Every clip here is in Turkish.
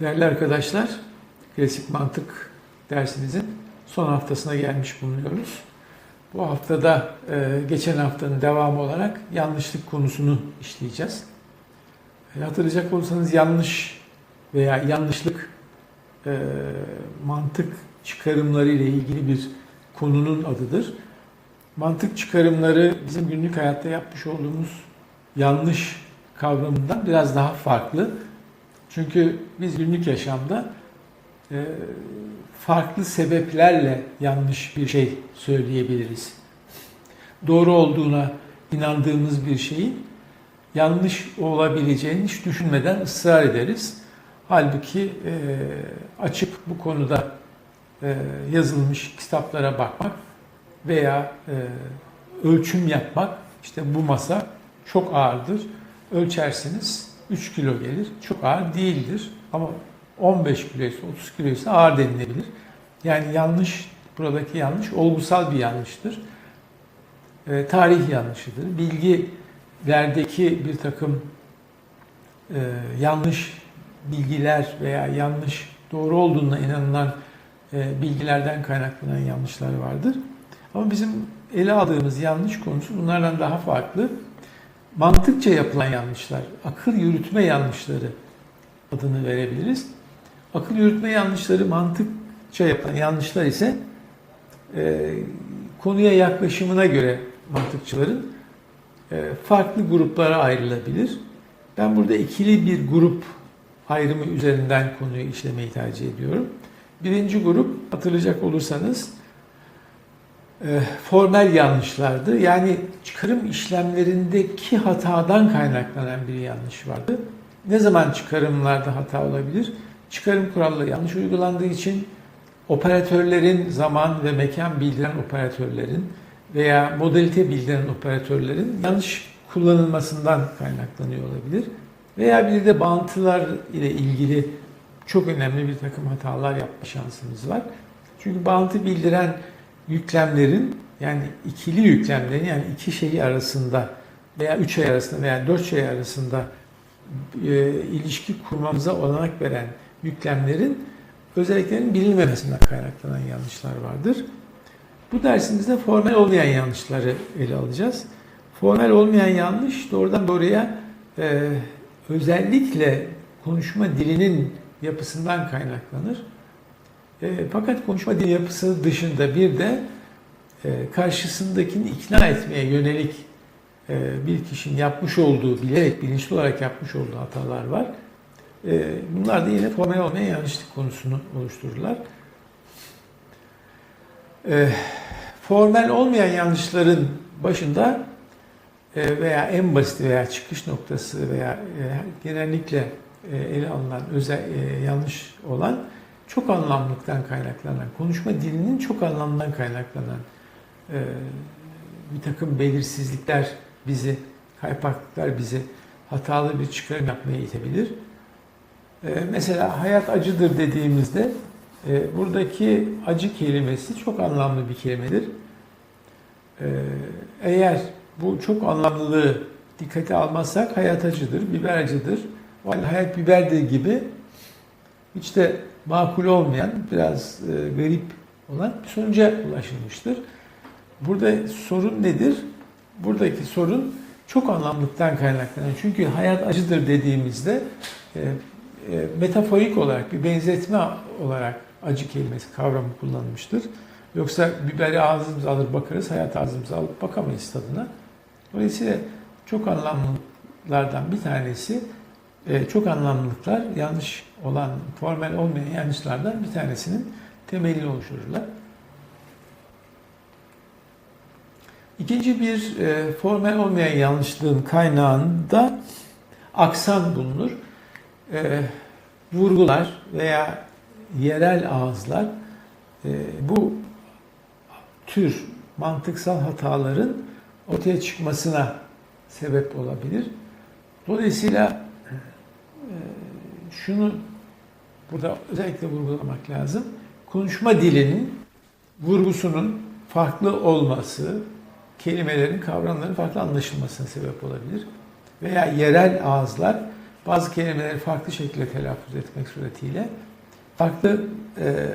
Değerli arkadaşlar, klasik mantık dersimizin son haftasına gelmiş bulunuyoruz. Bu haftada e, geçen haftanın devamı olarak yanlışlık konusunu işleyeceğiz. E, hatırlayacak olursanız yanlış veya yanlışlık e, mantık çıkarımları ile ilgili bir konunun adıdır. Mantık çıkarımları bizim günlük hayatta yapmış olduğumuz yanlış kavramından biraz daha farklı. Çünkü biz günlük yaşamda e, farklı sebeplerle yanlış bir şey söyleyebiliriz. Doğru olduğuna inandığımız bir şeyin yanlış olabileceğini hiç düşünmeden ısrar ederiz. Halbuki e, açıp bu konuda e, yazılmış kitaplara bakmak veya ölçüm yapmak, işte bu masa çok ağırdır, ölçersiniz 3 kilo gelir, çok ağır değildir ama 15 kiloysa 30 kiloysa ağır denilebilir. Yani yanlış, buradaki yanlış olgusal bir yanlıştır. E, tarih yanlışıdır. Bilgilerdeki bir takım e, yanlış bilgiler veya yanlış doğru olduğuna inanılan e, bilgilerden kaynaklanan yanlışlar vardır. Ama bizim ele aldığımız yanlış konusu bunlardan daha farklı. Mantıkça yapılan yanlışlar, akıl yürütme yanlışları adını verebiliriz. Akıl yürütme yanlışları mantıkça yapılan yanlışlar ise e, konuya yaklaşımına göre mantıkçıların e, farklı gruplara ayrılabilir. Ben burada ikili bir grup ayrımı üzerinden konuyu işlemeyi tercih ediyorum. Birinci grup hatırlayacak olursanız formel yanlışlardı. Yani çıkarım işlemlerindeki hatadan kaynaklanan bir yanlış vardı. Ne zaman çıkarımlarda hata olabilir? Çıkarım kuralları yanlış uygulandığı için operatörlerin zaman ve mekan bildiren operatörlerin veya modalite bildiren operatörlerin yanlış kullanılmasından kaynaklanıyor olabilir. Veya bir de bağıntılar ile ilgili çok önemli bir takım hatalar yapma şansımız var. Çünkü bağıntı bildiren yüklemlerin yani ikili yüklemlerin yani iki şey arasında veya üç şey arasında veya dört şey arasında e, ilişki kurmamıza olanak veren yüklemlerin özelliklerinin bilinmemesinden kaynaklanan yanlışlar vardır. Bu dersimizde formel olmayan yanlışları ele alacağız. Formel olmayan yanlış doğrudan doğruya e, özellikle konuşma dilinin yapısından kaynaklanır. E, fakat konuşma dili yapısı dışında bir de e, karşısındakini ikna etmeye yönelik e, bir kişinin yapmış olduğu, bilerek bilinçli olarak yapmış olduğu hatalar var. E, bunlar da yine formel olmayan yanlışlık konusunu oluştururlar. E, formel olmayan yanlışların başında e, veya en basit veya çıkış noktası veya e, genellikle e, ele alınan özel e, yanlış olan çok anlamlıktan kaynaklanan, konuşma dilinin çok anlamdan kaynaklanan e, bir takım belirsizlikler bizi, kaypaklıklar bizi hatalı bir çıkarım yapmaya itebilir. Mesela hayat acıdır dediğimizde buradaki acı kelimesi çok anlamlı bir kelimedir. Eğer bu çok anlamlılığı dikkate almazsak hayat acıdır, biber acıdır. O hayat biberdir gibi de makul olmayan, biraz e, garip olan bir sonuca ulaşılmıştır. Burada sorun nedir? Buradaki sorun çok anlamlıktan kaynaklanan. Çünkü hayat acıdır dediğimizde e, e, metaforik olarak, bir benzetme olarak acı kelimesi kavramı kullanılmıştır. Yoksa biberi ağzımıza alır bakarız, hayat ağzımıza alıp bakamayız tadına. Dolayısıyla çok anlamlılardan bir tanesi çok anlamlılıklar yanlış olan, formel olmayan yanlışlardan bir tanesinin temelini oluştururlar. İkinci bir e, formel olmayan yanlışlığın kaynağında aksan bulunur. E, vurgular veya yerel ağızlar e, bu tür mantıksal hataların ortaya çıkmasına sebep olabilir. Dolayısıyla şunu burada özellikle vurgulamak lazım. Konuşma dilinin vurgusunun farklı olması, kelimelerin, kavramların farklı anlaşılmasına sebep olabilir. Veya yerel ağızlar bazı kelimeleri farklı şekilde telaffuz etmek suretiyle farklı e,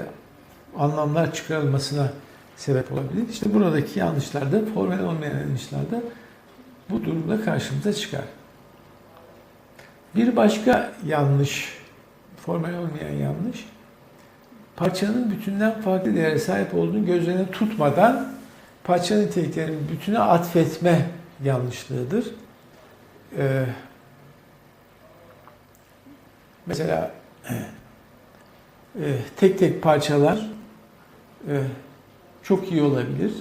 anlamlar çıkarılmasına sebep olabilir. İşte buradaki yanlışlarda, formel olmayan yanlışlarda bu durumda karşımıza çıkar. Bir başka yanlış, formel olmayan yanlış, parçanın bütünden farklı değere sahip olduğunu gözlerine tutmadan parça niteliklerini bütüne atfetme yanlışlığıdır. Ee, mesela e, tek tek parçalar e, çok iyi olabilir.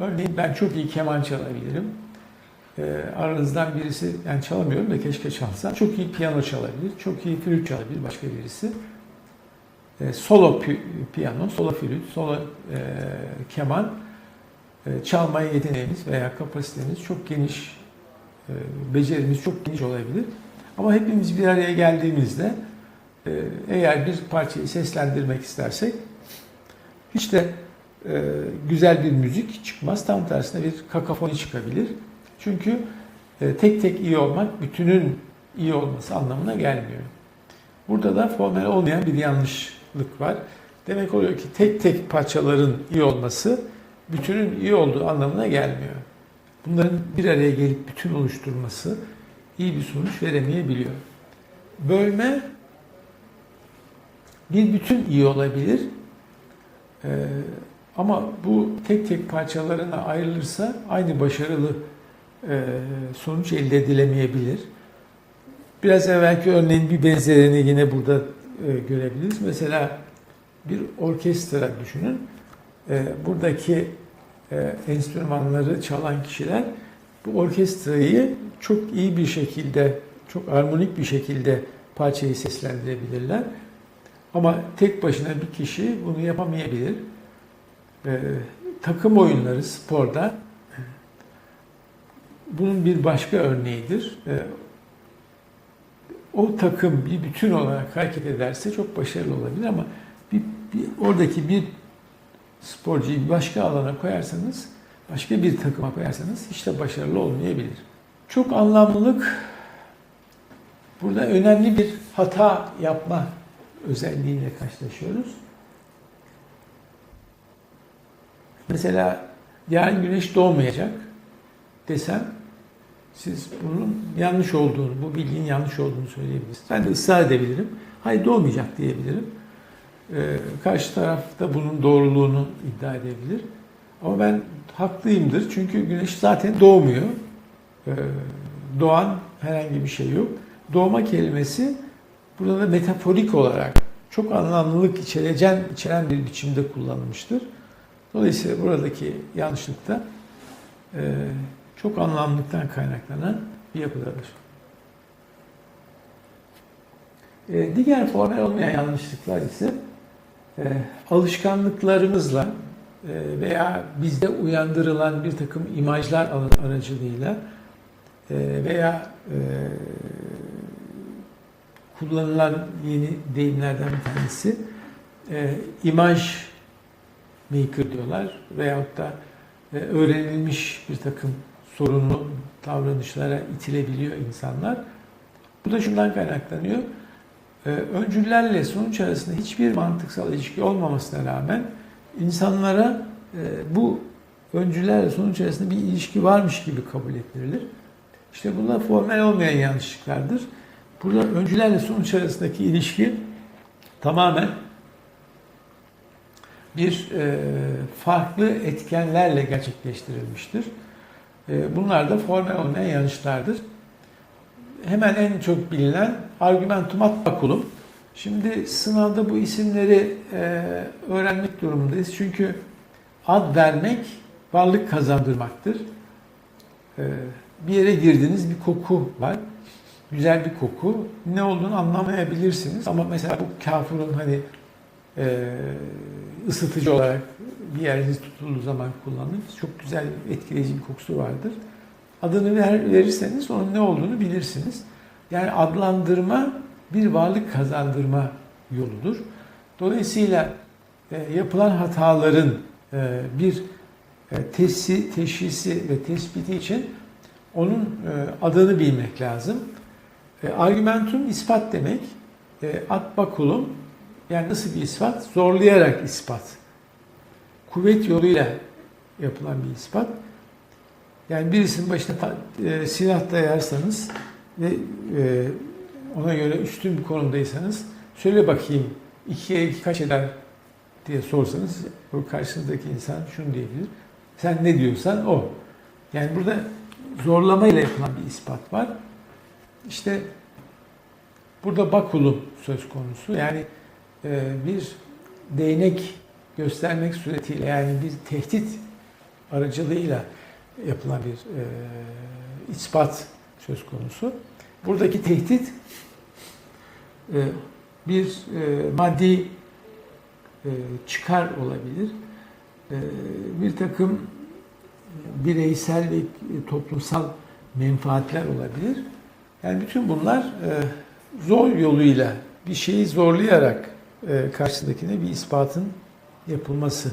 Örneğin ben çok iyi keman çalabilirim. E, aranızdan birisi, yani çalamıyorum da keşke çalsa, çok iyi piyano çalabilir, çok iyi flüt çalabilir başka birisi. E, solo pi- piyano, solo flüt, solo e, keman e, çalmaya yeteneğimiz veya kapasitemiz çok geniş, e, becerimiz çok geniş olabilir. Ama hepimiz bir araya geldiğimizde e, eğer bir parçayı seslendirmek istersek hiç de güzel bir müzik çıkmaz. Tam tersine bir kakafoni çıkabilir. Çünkü e, tek tek iyi olmak bütünün iyi olması anlamına gelmiyor. Burada da formel olmayan bir yanlışlık var. Demek oluyor ki tek tek parçaların iyi olması bütünün iyi olduğu anlamına gelmiyor. Bunların bir araya gelip bütün oluşturması iyi bir sonuç veremeyebiliyor. Bölme bir bütün iyi olabilir. Ee, ama bu tek tek parçalarına ayrılırsa aynı başarılı sonuç elde edilemeyebilir. Biraz evvelki örneğin bir benzerini yine burada e, görebiliriz. Mesela bir orkestra düşünün. E, buradaki e, enstrümanları çalan kişiler bu orkestrayı çok iyi bir şekilde, çok armonik bir şekilde parçayı seslendirebilirler. Ama tek başına bir kişi bunu yapamayabilir. Ee, takım oyunları sporda bunun bir başka örneğidir. Ee, o takım bir bütün olarak hareket ederse çok başarılı olabilir ama bir, bir, oradaki bir sporcuyu başka alana koyarsanız, başka bir takıma koyarsanız hiç de başarılı olmayabilir. Çok anlamlılık burada önemli bir hata yapma özelliğiyle karşılaşıyoruz. Mesela yarın güneş doğmayacak desem siz bunun yanlış olduğunu, bu bilginin yanlış olduğunu söyleyebilirsiniz. Ben de ısrar edebilirim. Hayır doğmayacak diyebilirim. Ee, karşı taraf da bunun doğruluğunu iddia edebilir. Ama ben haklıyımdır. Çünkü güneş zaten doğmuyor. Ee, doğan herhangi bir şey yok. Doğma kelimesi burada da metaforik olarak çok anlamlılık içereceğin, içeren bir biçimde kullanılmıştır. Dolayısıyla buradaki yanlışlık da e, çok anlamlılıktan kaynaklanan bir yapıdadır. E, diğer formel olmayan yanlışlıklar ise e, alışkanlıklarımızla e, veya bizde uyandırılan bir takım imajlar aracılığıyla e, veya e, kullanılan yeni deyimlerden bir tanesi e, imaj maker diyorlar veyahut da e, öğrenilmiş bir takım sorunlu davranışlara itilebiliyor insanlar. Bu da şundan kaynaklanıyor. E, öncüllerle sonuç arasında hiçbir mantıksal ilişki olmamasına rağmen insanlara e, bu öncülerle sonuç arasında bir ilişki varmış gibi kabul ettirilir. İşte bunlar formel olmayan yanlışlıklardır. Burada öncülerle sonuç arasındaki ilişki tamamen bir e, farklı etkenlerle gerçekleştirilmiştir. E, bunlar da formel olmayan yanlışlardır. Hemen en çok bilinen argumentum ad baculum. Şimdi sınavda bu isimleri e, öğrenmek durumundayız. Çünkü ad vermek varlık kazandırmaktır. E, bir yere girdiniz bir koku var güzel bir koku. Ne olduğunu anlamayabilirsiniz. Ama mesela bu kafurun hani e, ısıtıcı olarak bir yeriniz tutulduğu zaman kullanılır. Çok güzel, etkileyici bir kokusu vardır. Adını ver, verirseniz onun ne olduğunu bilirsiniz. Yani adlandırma bir varlık kazandırma yoludur. Dolayısıyla e, yapılan hataların e, bir e, tesi, teşhisi ve tespiti için onun e, adını bilmek lazım. E, argumentum ispat demek. E, ad baculum yani nasıl bir ispat? Zorlayarak ispat. Kuvvet yoluyla yapılan bir ispat. Yani birisinin başına e, silah dayarsanız ve e, ona göre üstün bir konumdaysanız söyle bakayım ikiye iki kaç eder diye sorsanız o karşınızdaki insan şunu diyebilir. Sen ne diyorsan o. Yani burada zorlamayla yapılan bir ispat var. İşte burada bakulum söz konusu. Yani e, bir değnek göstermek suretiyle yani bir tehdit aracılığıyla yapılan bir e, ispat söz konusu. Buradaki tehdit e, bir e, maddi e, çıkar olabilir. E, bir takım bireysel ve toplumsal menfaatler olabilir. Yani bütün bunlar e, zor yoluyla bir şeyi zorlayarak e, karşısındakine bir ispatın yapılması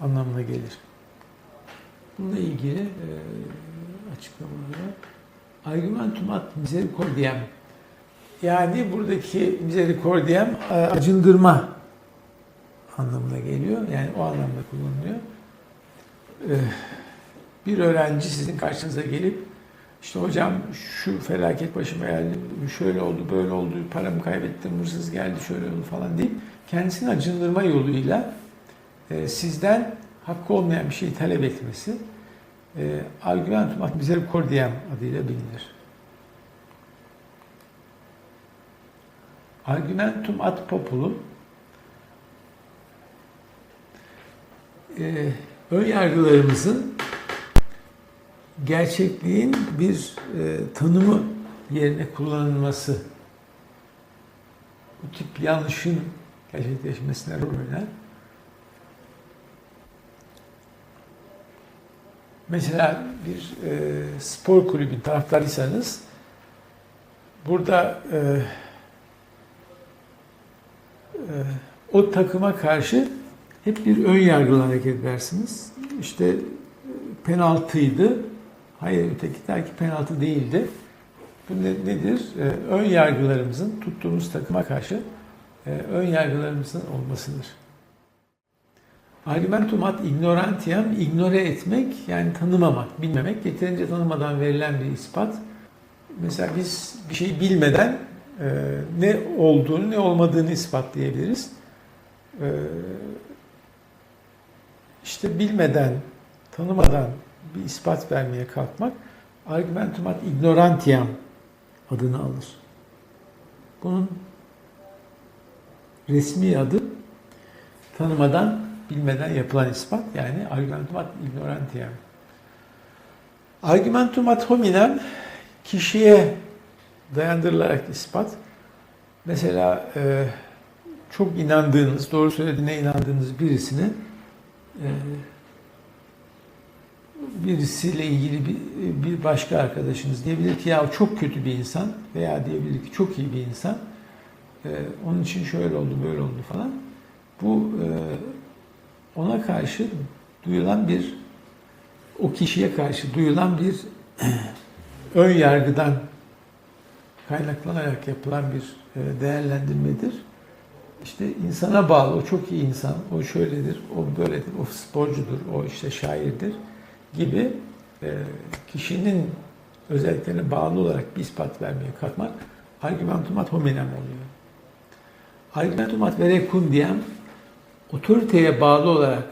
anlamına gelir. Bununla ilgili e, açıklamaları argumentum ad misericordiem yani buradaki misericordiem e, acındırma anlamına geliyor. Yani o anlamda kullanılıyor. E, bir öğrenci sizin karşınıza gelip işte hocam şu felaket başıma geldi, şöyle oldu, böyle oldu, paramı kaybettim, hırsız geldi, şöyle oldu falan deyip kendisini acındırma yoluyla e, sizden hakkı olmayan bir şeyi talep etmesi e, argumentum ad misericordiem adıyla bilinir. Argumentum ad populum e, ön yargılarımızın gerçekliğin bir e, tanımı yerine kullanılması bu tip yanlışın gerçekleşmesine rol oynar. Mesela bir e, spor kulübün taraftarıysanız burada e, e, o takıma karşı hep bir ön yargılı hareket edersiniz. İşte e, penaltıydı. Hayır öteki der ki penaltı değildi. Bu ne, nedir? E, ön yargılarımızın tuttuğumuz takıma karşı e, ön yargılarımızın olmasıdır. Argumentum ad ignorantiam, ignore etmek yani tanımamak, bilmemek, yeterince tanımadan verilen bir ispat. Mesela biz bir şeyi bilmeden e, ne olduğunu ne olmadığını ispatlayabiliriz. E, işte bilmeden, tanımadan bir ispat vermeye kalkmak argumentum ad ignorantiam adını alır. Bunun resmi adı tanımadan, bilmeden yapılan ispat yani argumentum ad ignorantiam. Argumentum ad hominem kişiye dayandırılarak ispat. Mesela e, çok inandığınız, doğru söylediğine inandığınız birisini e, birisiyle ilgili bir, bir başka arkadaşınız diyebilir ki ya çok kötü bir insan veya diyebilir ki çok iyi bir insan. E, onun için şöyle oldu, böyle oldu falan. Bu e, ona karşı duyulan bir o kişiye karşı duyulan bir ön yargıdan kaynaklanarak yapılan bir e, değerlendirmedir. İşte insana bağlı, o çok iyi insan, o şöyledir, o böyledir, o sporcudur, o işte şairdir gibi e, kişinin özelliklerine bağlı olarak bir ispat vermeye kalkmak argumentum hominem oluyor. Argumentum ad verecundiam otoriteye bağlı olarak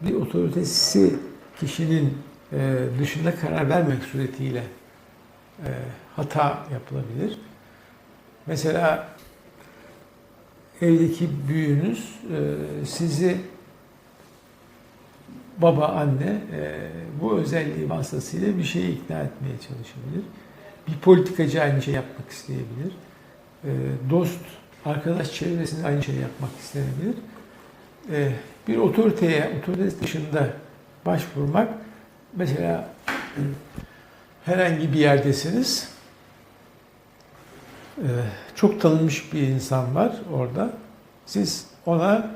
bir otoritesi kişinin e, dışında karar vermek suretiyle e, hata yapılabilir. Mesela evdeki büyüğünüz e, sizi baba, anne e, bu özelliği vasıtasıyla bir şeye ikna etmeye çalışabilir. Bir politikacı aynı şey yapmak isteyebilir. E, dost, arkadaş çevresinde aynı şey yapmak isteyebilir. E, bir otoriteye, otorite dışında başvurmak, mesela herhangi bir yerdesiniz, çok tanınmış bir insan var orada. Siz ona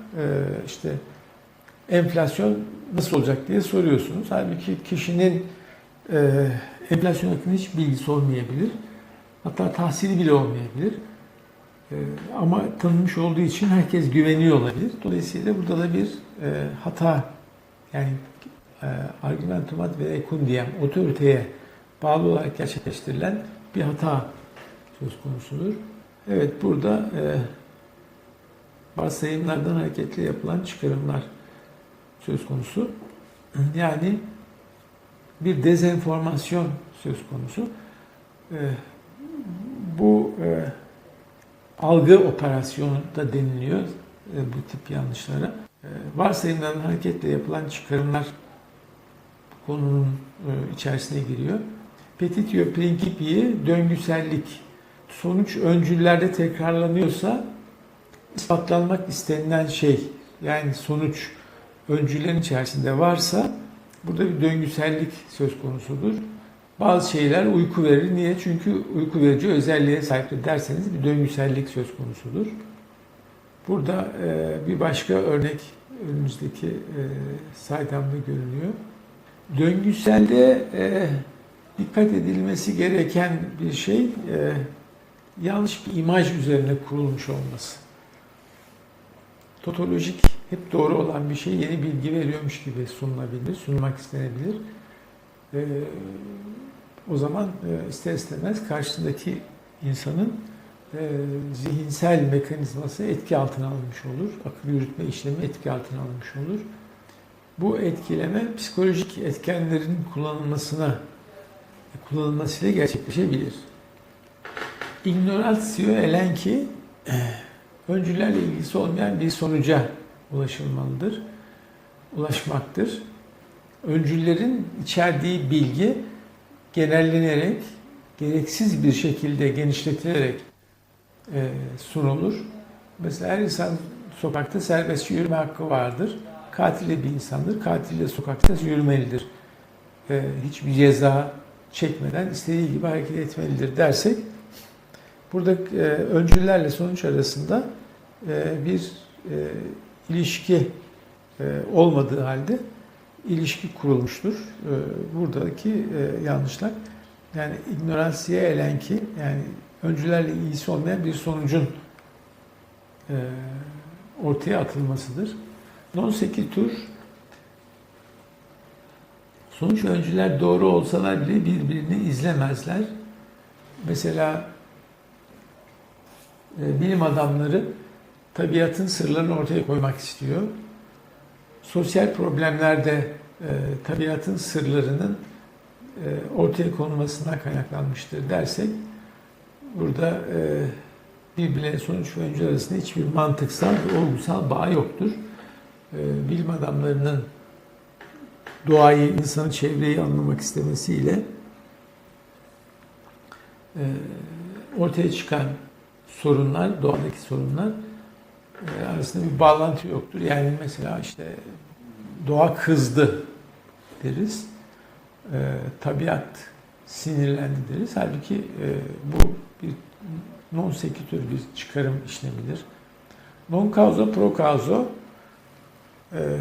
işte enflasyon nasıl olacak diye soruyorsunuz. Halbuki kişinin e, enflasyon hakkında hiç bilgisi olmayabilir. Hatta tahsili bile olmayabilir. E, ama tanınmış olduğu için herkes güveniyor olabilir. Dolayısıyla burada da bir e, hata yani e, argumentum ad verecundiam otoriteye bağlı olarak gerçekleştirilen bir hata söz konusudur. Evet burada e, varsayımlardan hareketle yapılan çıkarımlar söz konusu. Yani bir dezenformasyon söz konusu. E, bu e, algı operasyonu da deniliyor e, bu tip yanlışlara. E, varsayımlardan hareketle yapılan çıkarımlar konunun e, içerisine giriyor. Petitio principii döngüsellik sonuç öncüllerde tekrarlanıyorsa ispatlanmak istenilen şey yani sonuç öncülerin içerisinde varsa burada bir döngüsellik söz konusudur. Bazı şeyler uyku verir. Niye? Çünkü uyku verici özelliğe sahiptir derseniz bir döngüsellik söz konusudur. Burada e, bir başka örnek önümüzdeki e, saydamda görünüyor. Döngüselde e, dikkat edilmesi gereken bir şey e, yanlış bir imaj üzerine kurulmuş olması. Totolojik hep doğru olan bir şey yeni bilgi veriyormuş gibi sunulabilir, sunmak istenebilir. E, o zaman e, ister istemez karşısındaki insanın e, zihinsel mekanizması etki altına alınmış olur. Akıl yürütme işlemi etki altına alınmış olur. Bu etkileme psikolojik etkenlerin kullanılmasına kullanılmasıyla gerçekleşebilir. Ignoratio elenchi öncülerle ilgisi olmayan bir sonuca ulaşılmalıdır. Ulaşmaktır. Öncüllerin içerdiği bilgi genellenerek, gereksiz bir şekilde genişletilerek e, sunulur. Mesela her insan sokakta serbestçe yürüme hakkı vardır. Katil bir insandır. Katil de sokakta yürümelidir. E, hiçbir ceza çekmeden istediği gibi hareket etmelidir dersek burada e, öncüllerle sonuç arasında e, bir e, ilişki e, olmadığı halde ilişki kurulmuştur. E, buradaki e, yanlışlar yani ignoransiye elenki yani öncülerle ilgisi olmayan bir sonucun e, ortaya atılmasıdır. Non sequitur sonuç öncüler doğru olsalar bile birbirini izlemezler. Mesela e, bilim adamları tabiatın sırlarını ortaya koymak istiyor. Sosyal problemlerde e, tabiatın sırlarının e, ortaya konulmasından kaynaklanmıştır dersek burada e, birbirine sonuç ve öncü arasında hiçbir mantıksal ve olgusal bağ yoktur. E, bilim adamlarının doğayı, insanı, çevreyi anlamak istemesiyle e, ortaya çıkan sorunlar, doğadaki sorunlar arasında bir bağlantı yoktur. Yani mesela işte doğa kızdı deriz. E, tabiat sinirlendi deriz. Halbuki e, bu bir non sequitur bir çıkarım işlemidir. Non causa pro causa e,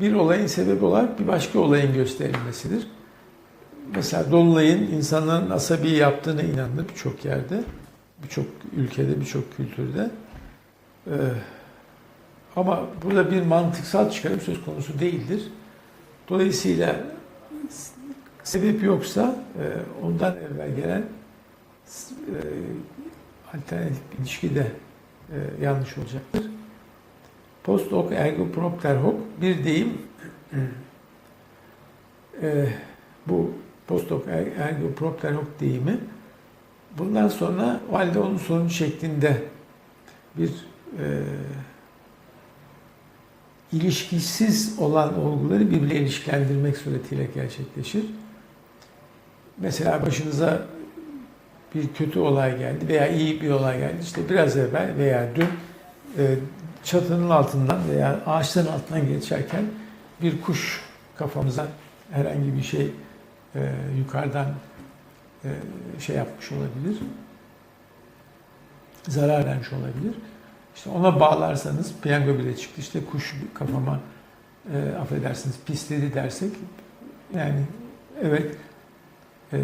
bir olayın sebebi olarak bir başka olayın gösterilmesidir. Mesela Dolunay'ın insanların asabi yaptığına inanılır birçok yerde, birçok ülkede, birçok kültürde. Ee, ama burada bir mantıksal çıkarım söz konusu değildir. Dolayısıyla sebep yoksa e, ondan evvel gelen e, alternatif bir ilişki de e, yanlış olacaktır. Post hoc ergo propter hoc bir deyim. e, bu post hoc ergo propter hoc deyimi bundan sonra o halde onun sonuç şeklinde bir ilişkisiz olan olguları birbirine ilişkilendirmek suretiyle gerçekleşir. Mesela başınıza bir kötü olay geldi veya iyi bir olay geldi. İşte biraz evvel veya dün e, çatının altından veya ağaçların altından geçerken bir kuş kafamıza herhangi bir şey e, yukarıdan e, şey yapmış olabilir. Zarar vermiş olabilir. İşte ona bağlarsanız piyango bile çıktı. İşte kuş kafama e, affedersiniz pisledi dersek yani evet e,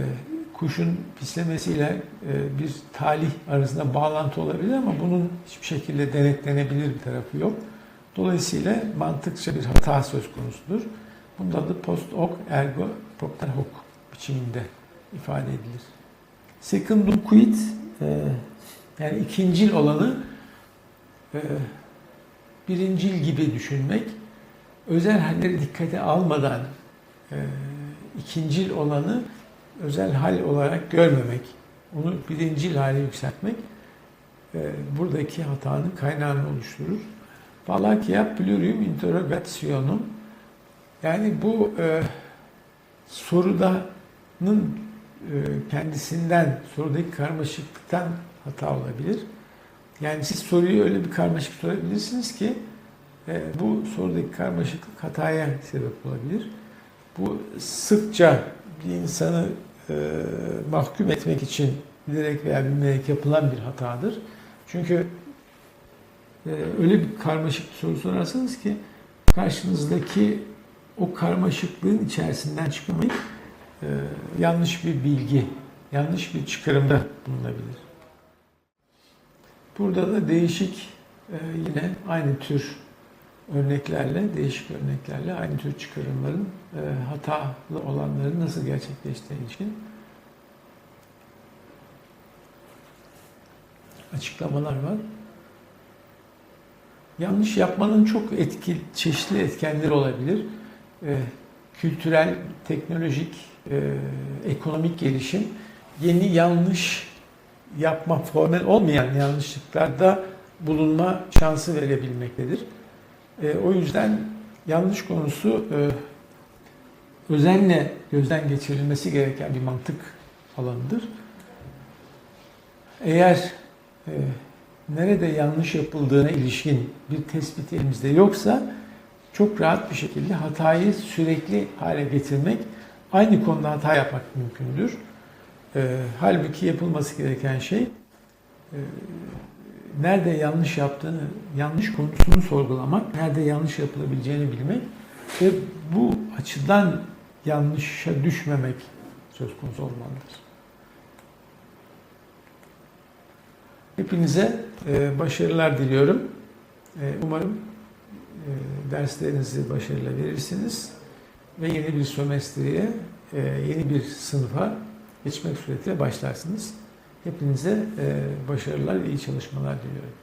kuşun pislemesiyle e, bir talih arasında bağlantı olabilir ama bunun hiçbir şekilde denetlenebilir bir tarafı yok. Dolayısıyla mantıkça bir hata söz konusudur. Bunda adı post hoc ergo propter hoc biçiminde ifade edilir. Secundum quid e, yani ikincil olanı birincil gibi düşünmek, özel halleri dikkate almadan e, ikincil olanı özel hal olarak görmemek, onu birincil hale yükseltmek e, buradaki hatanın kaynağını oluşturur. Valakia plurium interrogationum yani bu e, sorudanın e, kendisinden, sorudaki karmaşıklıktan hata olabilir. Yani siz soruyu öyle bir karmaşık sorabilirsiniz ki e, bu sorudaki karmaşıklık hataya sebep olabilir. Bu sıkça bir insanı e, mahkum etmek için bilerek veya bilmeyerek yapılan bir hatadır. Çünkü e, öyle bir karmaşık bir soru sorarsanız ki karşınızdaki o karmaşıklığın içerisinden çıkamayıp e, yanlış bir bilgi, yanlış bir çıkarımda bulunabilir. Burada da değişik e, yine aynı tür örneklerle, değişik örneklerle aynı tür çıkarımların e, hatalı olanların nasıl gerçekleştiğine ilişkin açıklamalar var. Yanlış yapmanın çok etkili, çeşitli etkenleri olabilir. E, kültürel, teknolojik, e, ekonomik gelişim yeni yanlış yapma, formel olmayan yanlışlıklarda bulunma şansı verebilmektedir. E, o yüzden yanlış konusu e, özenle gözden geçirilmesi gereken bir mantık alanıdır. Eğer e, nerede yanlış yapıldığına ilişkin bir tespit elimizde yoksa çok rahat bir şekilde hatayı sürekli hale getirmek, aynı konuda hata yapmak mümkündür. E, halbuki yapılması gereken şey e, nerede yanlış yaptığını, yanlış konusunu sorgulamak, nerede yanlış yapılabileceğini bilmek ve bu açıdan yanlışa düşmemek söz konusu olmalıdır. Hepinize e, başarılar diliyorum. E, umarım e, derslerinizi başarıyla verirsiniz ve yeni bir sömestreye, e, yeni bir sınıfa geçmek suretiyle başlarsınız. Hepinize e, başarılar ve iyi çalışmalar diliyorum.